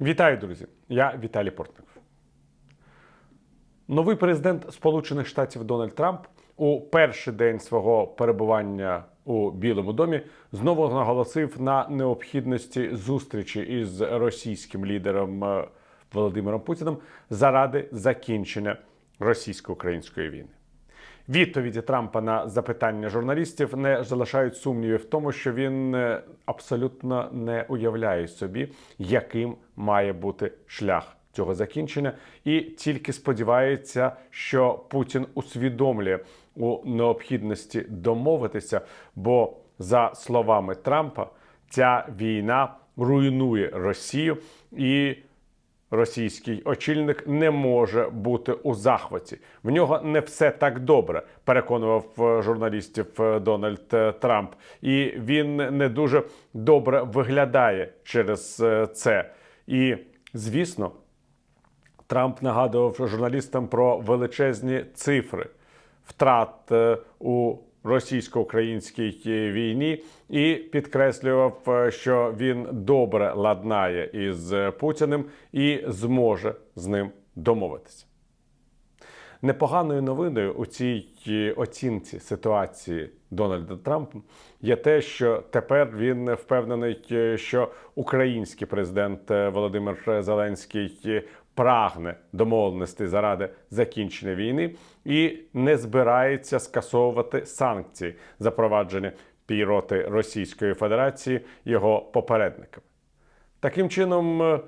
Вітаю, друзі! Я Віталій Портников. Новий президент Сполучених Штатів Дональд Трамп у перший день свого перебування у Білому домі знову наголосив на необхідності зустрічі із російським лідером е, Володимиром Путіним заради закінчення російсько-української війни. Відповіді Трампа на запитання журналістів не залишають сумнівів в тому, що він е, абсолютно не уявляє собі, яким має бути шлях цього закінчення, і тільки сподівається, що Путін усвідомлює у необхідності домовитися, бо за словами Трампа, ця війна руйнує Росію і російський очільник не може бути у захваті. В нього не все так добре, переконував е, журналістів е, Дональд е, Трамп, і він не дуже добре виглядає через це. І звісно, Трамп нагадував журналістам про величезні цифри втрат у російсько-українській е, війні і підкреслював, е, що він добре ладнає із е, Путіним і зможе з ним домовитися. Непоганою новиною у цій оцінці ситуації Дональда Трампа є те, що тепер він впевнений, що український президент Володимир Зеленський прагне домовленості заради закінчення війни і не збирається скасовувати санкції, запроваджені проти Російської Федерації його попередниками. Таким чином, е,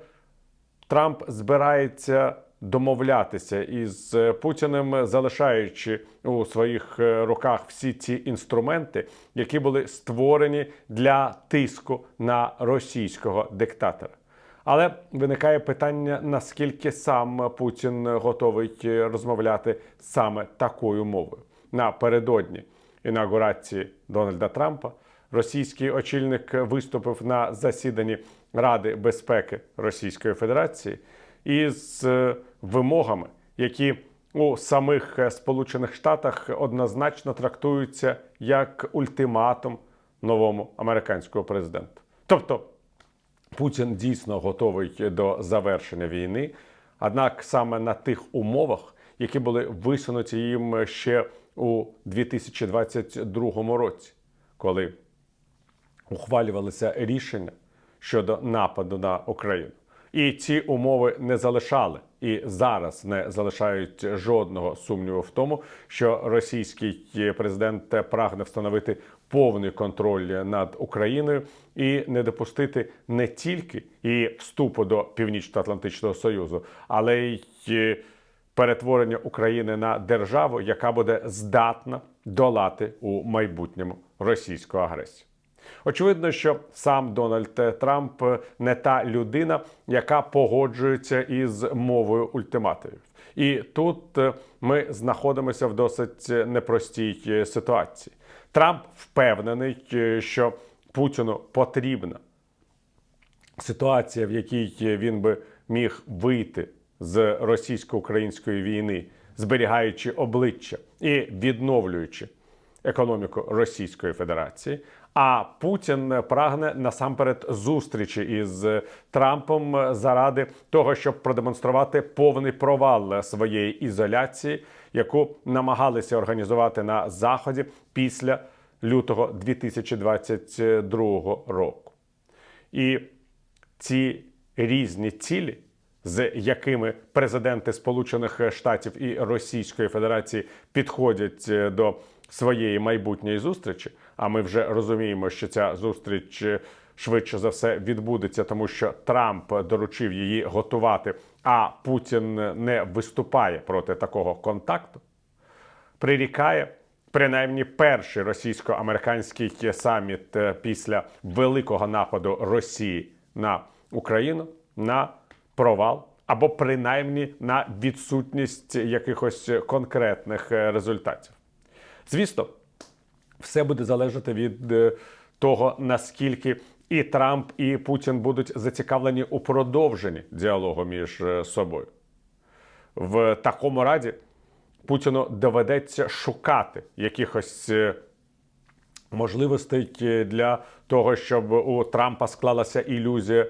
Трамп збирається домовлятися із е, Путіним, залишаючи у своїх е, руках всі ці інструменти, які були створені для тиску на російського диктатора. Але виникає питання, наскільки сам Путін готовий розмовляти саме такою мовою. Напередодні інаугурації Дональда Трампа російський очільник виступив на засіданні Ради безпеки Російської Федерації із е, вимогами, які у самих Сполучених Штатах однозначно трактуються як ультиматум новому американському президенту. Тобто Путін дійсно готовий до завершення війни, однак саме на тих умовах, які були висунуті їм ще у 2022 році, коли ухвалювалися рішення щодо нападу на Україну. І ці умови не залишали і зараз не залишають жодного сумніву в тому, що російський президент прагне встановити повний контроль над Україною і не допустити не тільки і вступу до Північно-Атлантичного Союзу, але й перетворення України на державу, яка буде здатна долати у майбутньому російську агресію. Очевидно, що сам Дональд Трамп не та людина, яка погоджується із мовою ультимативів. І тут е, ми знаходимося в досить непростій е, ситуації. Трамп впевнений, е, що Путіну потрібна ситуація, в якій він би міг вийти з російсько-української війни, зберігаючи обличчя і відновлюючи економіку Російської Федерації. А Путін прагне насамперед зустрічі із Трампом заради того, щоб продемонструвати повний провал своєї ізоляції, яку намагалися організувати на заході після лютого 2022 року. І ці різні цілі, з якими президенти Сполучених Штатів і Російської Федерації підходять до своєї майбутньої зустрічі. А ми вже розуміємо, що ця зустріч е, швидше за все відбудеться, тому що Трамп доручив її готувати, а Путін не виступає проти такого контакту. Прирікає принаймні перший російсько-американський саміт е, після великого нападу Росії на Україну на провал. Або принаймні на відсутність якихось конкретних е, результатів. Звісно, все буде залежати від е, того, наскільки і Трамп, і Путін будуть зацікавлені у продовженні діалогу між е, собою. В такому раді Путіну доведеться шукати якихось е, можливостей для того, щоб у Трампа склалася ілюзія,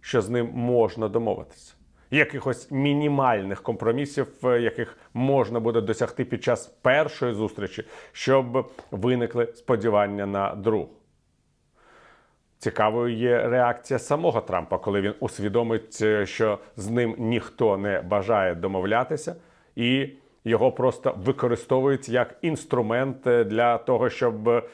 що з ним можна домовитися. Якихось мінімальних компромісів, е, яких можна буде досягти під час першої зустрічі, щоб виникли сподівання на другу. Цікавою є реакція самого Трампа, коли він усвідомить, е, що з ним ніхто не бажає домовлятися, і його просто використовують як інструмент е, для того, щоб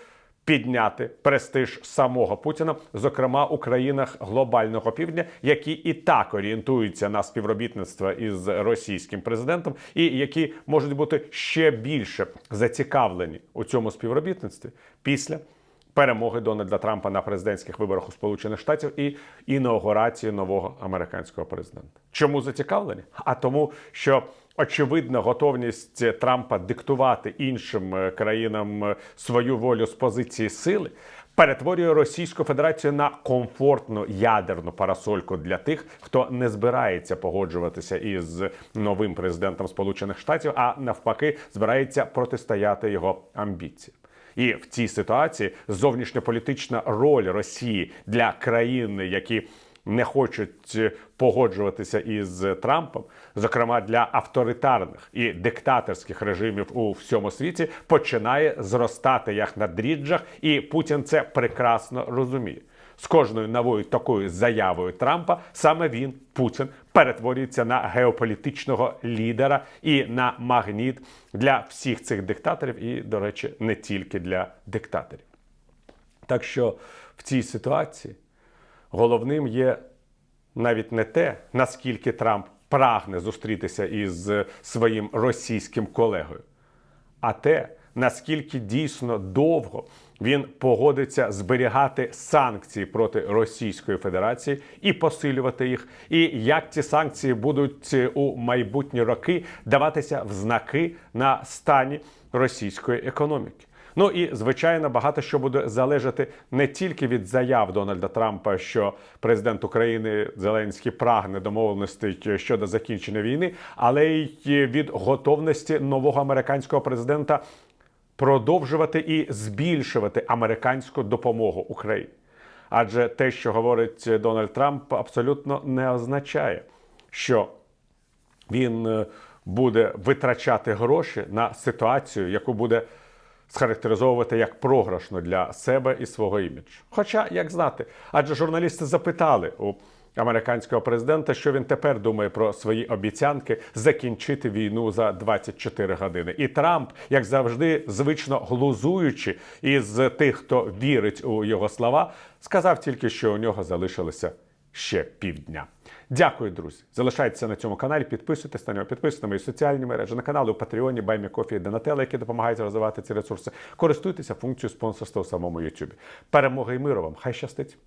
підняти престиж самого Путіна, зокрема у країнах глобального півдня, які і так орієнтуються на співробітництво із російським президентом, і які можуть бути ще більше зацікавлені у цьому співробітництві після перемоги Дональда Трампа на президентських виборах у Сполучених Штатів і інаугурації нового американського президента. Чому зацікавлені? А тому, що очевидна готовність Трампа диктувати іншим е, країнам е, свою волю з позиції сили. Перетворює Російську Федерацію на комфортну ядерну парасольку для тих, хто не збирається погоджуватися із новим президентом Сполучених Штатів, а навпаки, збирається протистояти його амбіціям. І в цій ситуації зовнішньополітична роль Росії для країн, які не хочуть погоджуватися із Трампом, зокрема для авторитарних і диктаторських режимів у всьому світі, починає зростати як на дріжджах, і Путін це прекрасно розуміє. З кожною новою такою заявою Трампа саме він, Путін, перетворюється на геополітичного лідера і на магніт для всіх цих диктаторів, і, до речі, не тільки для диктаторів. Так що в цій ситуації головним є навіть не те, наскільки Трамп прагне зустрітися із своїм російським колегою, а те, наскільки дійсно довго він погодиться зберігати санкції проти Російської Федерації і посилювати їх, і як ці санкції будуть у майбутні роки даватися в знаки на стані російської економіки. Ну і звичайно, багато що буде залежати не тільки від заяв Дональда Трампа, що президент України Зеленський прагне домовленостей щодо закінчення війни, але й від готовності нового американського президента продовжувати і збільшувати американську допомогу Україні. Адже те, що говорить Дональд Трамп, абсолютно не означає, що він е, буде витрачати гроші на ситуацію, яку буде схарактеризовувати як програшну для себе і свого іміджу. Хоча, як знати, адже журналісти запитали у американського президента, що він тепер думає про свої обіцянки закінчити війну за 24 години. І Трамп, як завжди, звично глузуючи із тих, хто вірить у його слова, сказав тільки, що у нього залишилося ще півдня. Дякую, друзі. Залишайтеся на цьому каналі, підписуйтесь на нього, підписуйтесь на мої соціальні мережі, на канали у Патреоні, Баймі Кофі і Донателла, які допомагають розвивати ці ресурси. Користуйтеся функцією спонсорства у самому Ютубі. Перемоги і миру вам! Хай щастить!